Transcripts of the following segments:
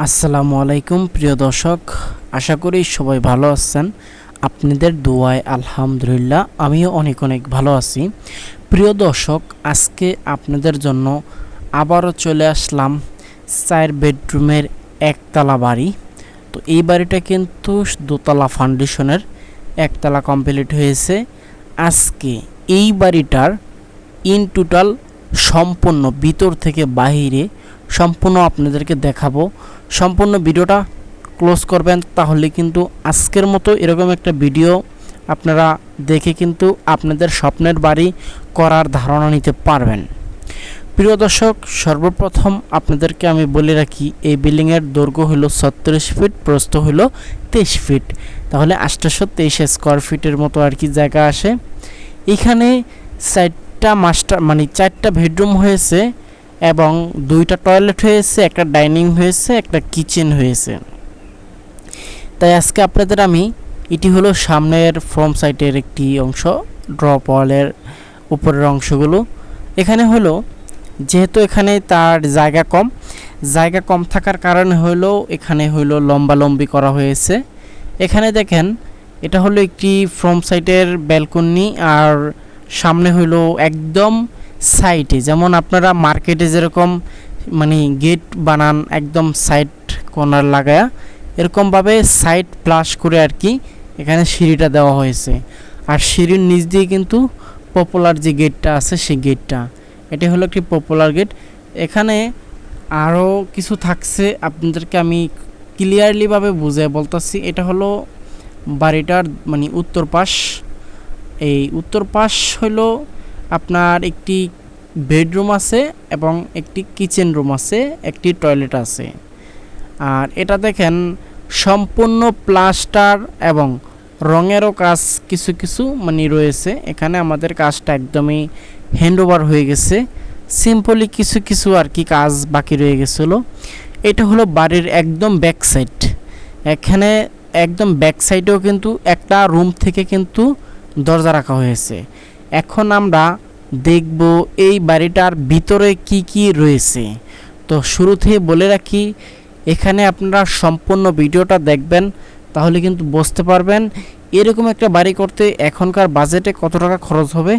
আসসালামু আলাইকুম, প্রিয় দর্শক। আশা করি সবাই ভালো আছেন। আপনাদের দোয়ায় আলহামদুলিল্লাহ আমিও অনেক অনেক ভালো আছি। প্রিয় দর্শক, আজকে আপনাদের জন্য আবারও চলে আসলাম চার বেডরুমের একতলা বাড়ি। তো এই বাড়িটা কিন্তু দোতলা ফাউন্ডেশনের একতলা কমপ্লিট হয়েছে। আজকে এই বাড়িটার ইন টোটাল সম্পূর্ণ ভিতর থেকে বাহিরে সম্পূর্ণ আপনাদেরকে দেখাবো। সম্পূর্ণ ভিডিওটা ক্লোজ করবেন, তাহলে কিন্তু আজকের মতো এরকম একটা ভিডিও আপনারা দেখে কিন্তু আপনাদের স্বপ্নের বাড়ি করার ধারণা নিতে পারবেন। প্রিয় দর্শক, সর্বপ্রথম আপনাদেরকে আমি বলে রাখি, এই বিল্ডিংয়ের দৈর্ঘ্য হলো ছত্রিশ ফিট, প্রস্থ হলো তেইশ ফিট। তাহলে আটশোশো তেইশ স্কোয়ার ফিটের মতো আর কি জায়গা আসে। এখানে চারটা মাস্টার মানে চারটা বেডরুম হয়েছে। এবং দুইটা টয়লেট হয়েছে, একটা ডাইনিং হয়েছে, একটা কিচেন হয়েছে। তাই আজকে আপনাদের আমি, এটি হলো সামনের ফ্রম সাইটের একটি অংশ, ড্রপ ওয়ালের উপরের অংশগুলো। এখানে হলো, যেহেতু এখানে তার জায়গা কম জায়গা কম থাকার কারণে হলো, এখানে হলো লম্বালম্বি করা হয়েছে। এখানে দেখেন, এটা হলো একটি ফ্রম সাইটের ব্যালকনি, আর সামনে হলো একদম সাইটে, যেমন আপনারা মার্কেটে যেরকম মানে গেট বানান, একদম সাইড কর্নার লাগায়া, এরকমভাবে সাইড প্লাস করে আর কি এখানে সিঁড়িটা দেওয়া হয়েছে। আর সিঁড়ির নিচ দিয়ে কিন্তু পপুলার যে গেটটা আছে, সেই গেটটা এটি হলো একটি পপুলার গেট। এখানে আরও কিছু থাকছে, আপনাদেরকে আমি ক্লিয়ারলিভাবে বুঝে বলতেছি। এটা হলো বাড়িটার মানে উত্তর পাশ। এই উত্তর পাশ হলো আপনার একটি বেডরুম আছে এবং একটি কিচেন রুম আছে, একটি টয়লেট আছে। আর এটা দেখেন সম্পূর্ণ প্লাস্টার এবং রঙেরও কাজ কিছু কিছু মানে রয়েছে। এখানে আমাদের কাজটা একদমই হ্যান্ডওভার হয়ে গেছে। সিম্পলি কিছু কিছু আর কি কাজ বাকি রয়ে গেছিল। এটা হলো বাড়ির একদম ব্যাক সাইড এখানে একদম ব্যাক সাইডেও কিন্তু একটা রুম থেকে কিন্তু দরজা রাখা হয়েছে। এখন আমরা দেখব এই বাড়িটার ভিতরে কি কি রয়েছে। তো শুরুতেই বলে রাখি, এখানে আপনারা সম্পূর্ণ ভিডিওটা দেখবেন, তাহলে কিন্তু বুঝতে পারবেন এরকম একটা বাড়ি করতে এখনকার বাজেটে কত টাকা খরচ হবে,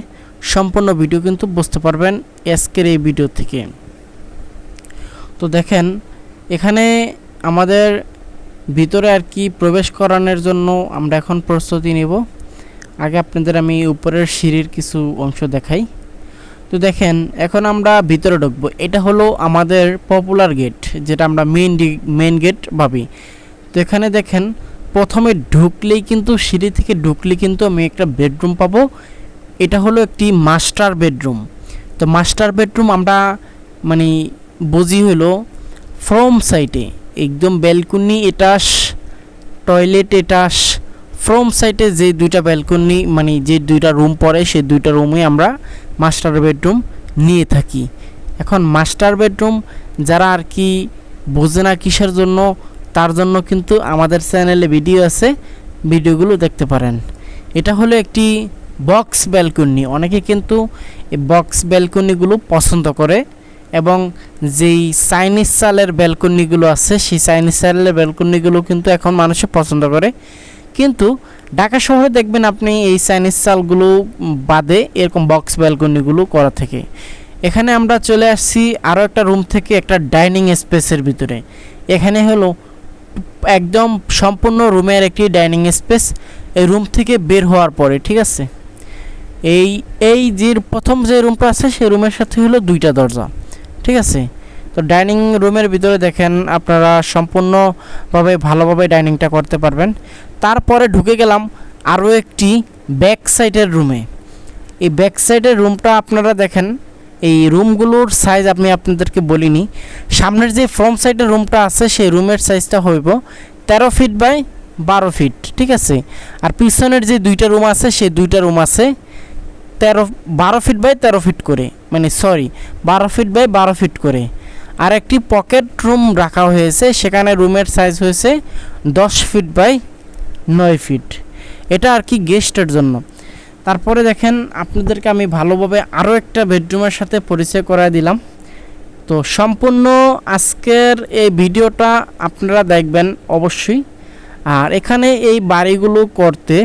সম্পূর্ণ ভিডিও কিন্তু বুঝতে পারবেন আজকের এই ভিডিও থেকে। তো দেখেন, এখানে আমাদের ভিতরে আর কি প্রবেশ করানোর জন্য আমরা এখন প্রস্তুতি নেব। আগে আপনাদের আমি উপরের সিঁড়ির কিছু অংশ দেখাই। তো দেখেন, এখন আমরা ভিতরে ঢুকবো। এটা হলো আমাদের পপুলার গেট যেটা আমরা মেন মেইন গেট ভাবি। তো এখানে দেখেন, প্রথমে ঢুকলেই কিন্তু, সিঁড়ি থেকে ঢুকলে কিন্তু আমি একটা বেডরুম পাবো। এটা হলো একটি মাস্টার বেডরুম তো মাস্টার বেডরুম আমরা মানে বুঝি হলো ফ্রম সাইটে একদম balcony attached toilet attached front সাইটে যে দুইটা ব্যালকনি মানে যে দুইটা রুম পড়ে সেই দুইটা রুমে আমরা মাস্টার বেডরুম নিয়ে থাকি। এখন মাস্টার বেডরুম যারা আর কি বোঝে না কিসের জন্য, তার জন্য কিন্তু আমাদের চ্যানেলে ভিডিও আছে, ভিডিওগুলো দেখতে পারেন। এটা হলো একটি বক্স ব্যালকনি। অনেকে কিন্তু বক্স ব্যালকনিগুলো পছন্দ করে এবং যেই চাইনিজ চালের ব্যালকনিগুলো আছে, সেই চাইনিজ চালের ব্যালকনিগুলো কিন্তু এখন মানুষে পছন্দ করে। কিন্তু ঢাকা শহরে দেখবেন আপনি এই চাইনিজ চালগুলো বাদে এরকম বক্স ব্যালকনিগুলো করা থেকে। এখানে আমরা চলে আসছি আরও একটা রুম থেকে একটা ডাইনিং স্পেসের ভিতরে। এখানে হলো একদম সম্পূর্ণ রুমের একটি ডাইনিং স্পেস এই রুম থেকে বের হওয়ার পরে, ঠিক আছে? এই এই যে প্রথম যে রুমটা আছে, সেই রুমের সাথে হলো দুইটা দরজা, ঠিক আছে? তো ডাইনিং রুমের ভিতরে দেখেন আপনারা সম্পূর্ণভাবে ভালোভাবে ডাইনিংটা করতে পারবেন। তারপরে ঢুকে গেলাম আরও একটি ব্যাক সাইডের রুমে। এই ব্যাক সাইডের রুমটা আপনারা দেখেন, এই রুমগুলোর সাইজ আমি আপনাদেরকে বলিনি। সামনের যে ফ্রন্ট সাইডের রুমটা আছে, সেই রুমের সাইজটা হইব তেরো ফিট বাই বারো ফিট, ঠিক আছে? আর পিছনের যে দুইটা রুম আছে, সেই দুইটা রুম আছে তেরো, বারো ফিট বাই তেরো ফিট করে মানে সরি, বারো ফিট বাই বারো ফিট করে। আর একটি পকেট রুম রাখা হয়েছে, সেখানে রুমের সাইজ হয়েছে দশ ফিট বাই নয় ফিট এটা আর কি গেস্টের জন্য। তারপরে দেখেন, আপনাদেরকে আমি ভালোভাবে আরও একটা বেডরুমের সাথে পরিচয় করায় দিলাম। তো সম্পূর্ণ আজকের এই ভিডিওটা আপনারা দেখবেন অবশ্যই। আর এখানে এই বাড়িগুলো করতে